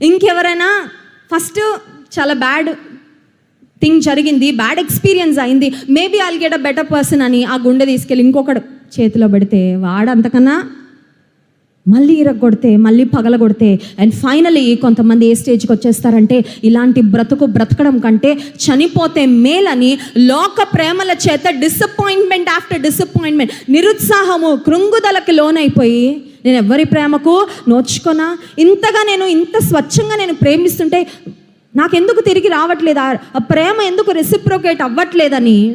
ఇంకెవరైనా ఫస్ట్ చాలా bad thing జరిగింది బ్యాడ్ ఎక్స్పీరియన్స్ అయింది. Maybe I'll get a better person అని ఆ గుండె తీసుకెళ్ళి ఇంకొకడు చేతిలో పెడితే వాడు అంతకన్నా మళ్ళీ ఇరగొడితే మళ్ళీ పగలగొడితే అండ్ ఫైనలీ కొంతమంది ఏ స్టేజ్కి వచ్చేస్తారంటే ఇలాంటి బ్రతుకు బ్రతకడం కంటే చనిపోతే మేలని లోక ప్రేమల చేత డిసప్పాయింట్మెంట్ ఆఫ్టర్ డిసప్పాయింట్మెంట్ నిరుత్సాహము కృంగుదలకి లోనైపోయి నేను ఎవరి ప్రేమకు నోచుకొనా? ఇంతగా నేను ఇంత స్వచ్ఛంగా నేను ప్రేమిస్తుంటే నాకెందుకు తిరిగి రావట్లేదు? ఆ- ప్రేమ ఎందుకు రెసిప్రోకేట్ అవ్వట్లేదని?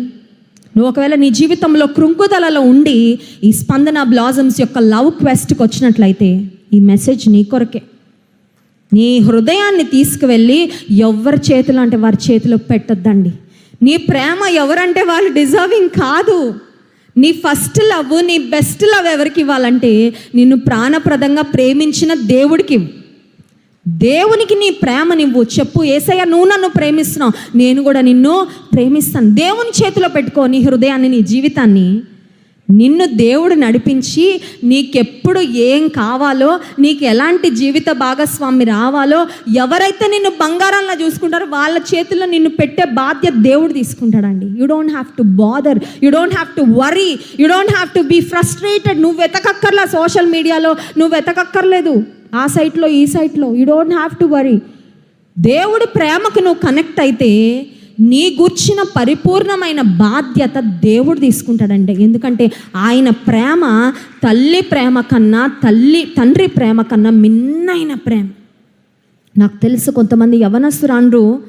నువ్వు ఒకవేళ నీ జీవితంలో కృంకుదలలో ఉండి ఈ స్పందన బ్లాజమ్స్ యొక్క లవ్ క్వెస్ట్కి వచ్చినట్లయితే ఈ మెసేజ్ నీ కొరకే. నీ హృదయాన్ని తీసుకువెళ్ళి ఎవరి చేతిలో అంటే వారి చేతిలో పెట్టొద్దండి. నీ ప్రేమ ఎవరంటే వాళ్ళు డిజర్వింగ్ కాదు. నీ ఫస్ట్ లవ్ నీ బెస్ట్ లవ్ ఎవరికి ఇవ్వాలంటే నిన్ను ప్రాణప్రదంగా ప్రేమించిన దేవుడికి దేవునికి నీ ప్రేమ నువ్వు చెప్పు ఏసయ్య నువ్వు నన్ను ప్రేమిస్తున్నావు. నేను కూడా నిన్ను ప్రేమిస్తాను. దేవుని చేతిలో పెట్టుకో నీ హృదయాన్ని నీ జీవితాన్ని. నిన్ను దేవుడు నడిపించి నీకెప్పుడు ఏం కావాలో నీకు ఎలాంటి జీవిత భాగస్వామి రావాలో ఎవరైతే నిన్ను బంగారంలా చూసుకుంటారో వాళ్ళ చేతిలో నిన్ను పెట్టే బాధ్యత దేవుడు తీసుకుంటాడండి. You don't have to bother you don't have to worry you don't have to be frustrated నువ్వు వెతకక్కర్లా సోషల్ మీడియాలో నువ్వు వెతకక్కర్లేదు. ఆ సైట్లో ఈ సైట్లో you don't have to worry దేవుడి ప్రేమకు నువ్వు కనెక్ట్ అయితే నీ గూర్చిన పరిపూర్ణమైన బాధ్యత దేవుడు తీసుకుంటాడండి. ఎందుకంటే ఆయన ప్రేమ తల్లి ప్రేమ కన్నా తల్లి తండ్రి ప్రేమ కన్నా మిన్నైన ప్రేమ. నాకు తెలుసు కొంతమంది యవనస్తురాండ్రు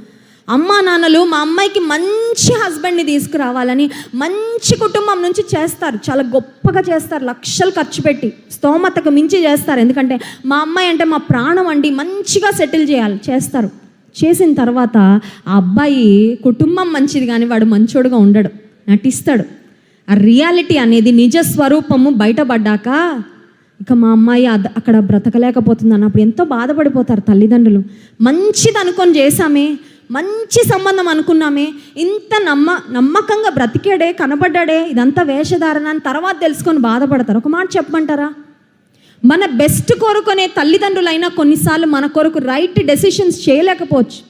అమ్మా నాన్నలు మా అమ్మాయికి మంచి హస్బెండ్ని తీసుకురావాలని మంచి కుటుంబం నుంచి చేస్తారు. చాలా గొప్పగా చేస్తారు. లక్షలు ఖర్చు పెట్టి స్తోమతకు మించి చేస్తారు. ఎందుకంటే మా అమ్మాయి అంటే మా ప్రాణం అండి. మంచిగా సెటిల్ చేయాలి చేస్తారు. చేసిన తర్వాత ఆ అబ్బాయి కుటుంబం మంచిది కానీ వాడు మంచోడుగా ఉండడు నటిస్తాడు. ఆ రియాలిటీ అనేది నిజ స్వరూపము బయటపడ్డాక ఇక మా అమ్మాయి అక్కడ బ్రతకలేకపోతుంది అన్నప్పుడు ఎంతో బాధపడిపోతారు తల్లిదండ్రులు. మంచిది అనుకొని చేశామే మంచి సంబంధం అనుకున్నామే ఇంత నమ్మ నమ్మకంగా బ్రతికాడే కనబడ్డాడే ఇదంతా వేషధారణ అని తర్వాత తెలుసుకొని బాధపడతారు. ఒక మాట చెప్పమంటారా? మన బెస్ట్ కోరుకునే తల్లిదండ్రులైనా కొన్నిసార్లు మన కొరకు రైట్ డెసిషన్స్ చేయలేకపోవచ్చు.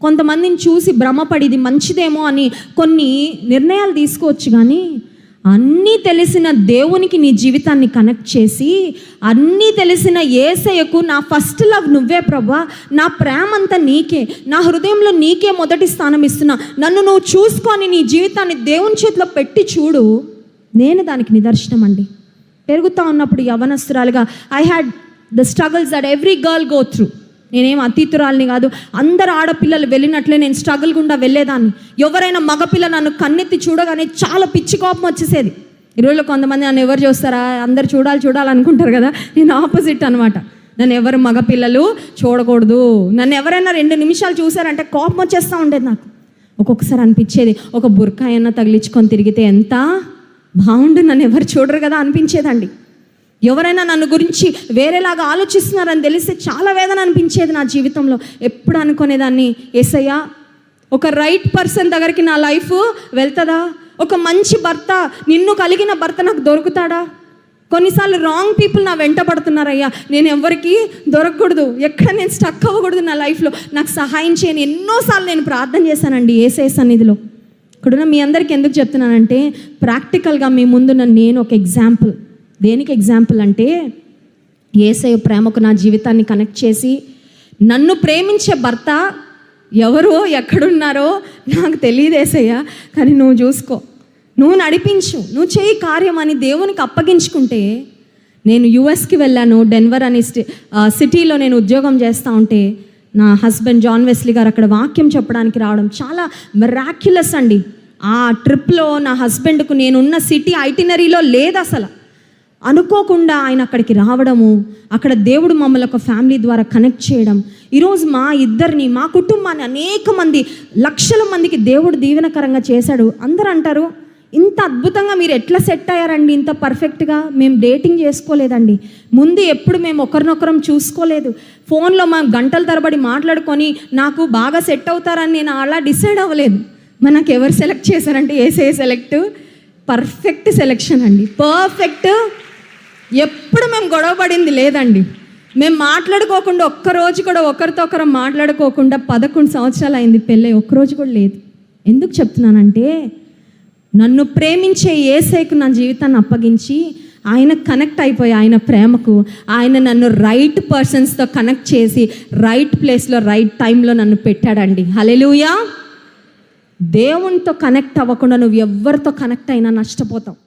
కొంతమందిని చూసి భ్రమపడి ఇది మంచిదేమో అని కొన్ని నిర్ణయాలు తీసుకోవచ్చు కానీ అన్నీ తెలిసిన దేవునికి నీ జీవితాన్ని కనెక్ట్ చేసి అన్నీ తెలిసిన ఏసయ్యకు నా ఫస్ట్ లవ్ నువ్వే ప్రభా. నా ప్రేమ అంతా నీకే. నా హృదయంలో నీకే మొదటి స్థానం ఇస్తున్నా. నన్ను నువ్వు చూసుకొని నీ జీవితాన్ని దేవుని చేతిలో పెట్టి చూడు. నేను దానికి నిదర్శనం అండి పెరుగుతా ఉన్నప్పుడు యవనస్తురాలుగా I had the struggles that every girl go through నేనేం అతీతురాలని కాదు అందరు ఆడపిల్లలు వెళ్ళినట్లే నేను స్ట్రగుల్ గుండా వెళ్ళేదాన్ని. ఎవరైనా మగపిల్ల నన్ను కన్నెత్తి చూడగానే చాలా పిచ్చి కోపం వచ్చేసేది. ఈరోజు కొంతమంది నన్ను ఎవరు చూస్తారా? అందరు చూడాలి చూడాలనుకుంటారు కదా? నేను ఆపోజిట్ అనమాట నన్ను ఎవరు మగపిల్లలు చూడకూడదు. నన్ను ఎవరైనా రెండు నిమిషాలు చూసారంటే కోపం వచ్చేస్తూ ఉండేది నాకు. ఒక్కొక్కసారి అనిపించేది ఒక బుర్కా అయినా తగిలించుకొని తిరిగితే ఎంత బాగుండు నన్ను ఎవరు చూడరు కదా అనిపించేదండి. ఎవరైనా నన్ను గురించి వేరేలాగా ఆలోచిస్తున్నారని తెలిస్తే చాలా వేదన అనిపించేది నా జీవితంలో. ఎప్పుడు అనుకునేదాన్ని ఏసయ్యా ఒక రైట్ పర్సన్ దగ్గరికి నా లైఫ్ వెళ్తుందా? ఒక మంచి భర్త నిన్ను కలిగిన భర్త నాకు దొరుకుతాడా? కొన్నిసార్లు రాంగ్ పీపుల్ నా వెంట పడుతున్నారయ్యా. నేను ఎవరికి దొరకకూడదు ఎక్కడ నేను స్టక్ అవ్వకూడదు నా లైఫ్లో నాకు సహాయం చేయని ఎన్నోసార్లు నేను ప్రార్థన చేశానండి ఏసే సన్నిధిలో. ఇక్కడున్న మీ అందరికీ ఎందుకు చెప్తున్నానంటే ప్రాక్టికల్గా మీ ముందున్న నేను ఒక ఎగ్జాంపుల్. దేనికి ఎగ్జాంపుల్ అంటే ఏసయ ప్రేమకు నా జీవితాన్ని కనెక్ట్ చేసి నన్ను ప్రేమించే భర్త ఎవరో ఎక్కడున్నారో నాకు తెలియదు ఏసయ్య కానీ నువ్వు చూసుకో. నువ్వు నడిపించు. నువ్వు చేయి కార్యం అని దేవునికి అప్పగించుకుంటే నేను యుఎస్కి వెళ్ళాను డెన్వర్ అనే సిటీలో నేను ఉద్యోగం చేస్తూ ఉంటే నా హస్బెండ్ జాన్ వెస్లీ గారు అక్కడ వాక్యం చెప్పడానికి రావడం చాలా మెరాక్యులస్ అండి. ఆ ట్రిప్లో నా హస్బెండ్కు నేనున్న సిటీ ఐటినరీలో లేదు అసలు అనుకోకుండా ఆయన అక్కడికి రావడము అక్కడ దేవుడు మమ్మల్ని ఒక ఫ్యామిలీ ద్వారా కనెక్ట్ చేయడం ఈరోజు మా ఇద్దరిని మా కుటుంబాన్ని అనేక మంది లక్షల మందికి దేవుడు దీవెనకరంగా చేశాడు. అందరూ అంటారు ఇంత అద్భుతంగా మీరు ఎట్లా సెట్ అయ్యారండి? ఇంత పర్ఫెక్ట్గా మేము డేటింగ్ చేసుకోలేదండి. ముందు ఎప్పుడు మేము ఒకరినొకరం చూసుకోలేదు. ఫోన్లో మా గంటల తరబడి మాట్లాడుకొని నాకు బాగా సెట్ అవుతారని నేను అలా డిసైడ్ అవ్వలేదు. మనకు ఎవరు సెలెక్ట్ చేశారంటే ఏసే సెలెక్ట్? పర్ఫెక్ట్ సెలెక్షన్ అండి. పర్ఫెక్ట్ ఎప్పుడు మేము గొడవ పడింది లేదండి. మేము మాట్లాడుకోకుండా ఒక్కరోజు కూడా ఒకరితో ఒకరు మాట్లాడుకోకుండా పదకొండు సంవత్సరాలు అయింది పెళ్ళి ఒక్కరోజు కూడా లేదు. ఎందుకు చెప్తున్నానంటే నన్ను ప్రేమించే ఏసైకు నా జీవితాన్ని అప్పగించి ఆయన కనెక్ట్ అయిపోయి ఆయన ప్రేమకు ఆయన నన్ను రైట్ పర్సన్స్తో కనెక్ట్ చేసి రైట్ ప్లేస్లో రైట్ టైంలో నన్ను పెట్టాడండి. హలెలుయా దేవునితో కనెక్ట్ అవ్వకుండా నువ్వు ఎవరితో కనెక్ట్ అయినా నష్టపోతావు.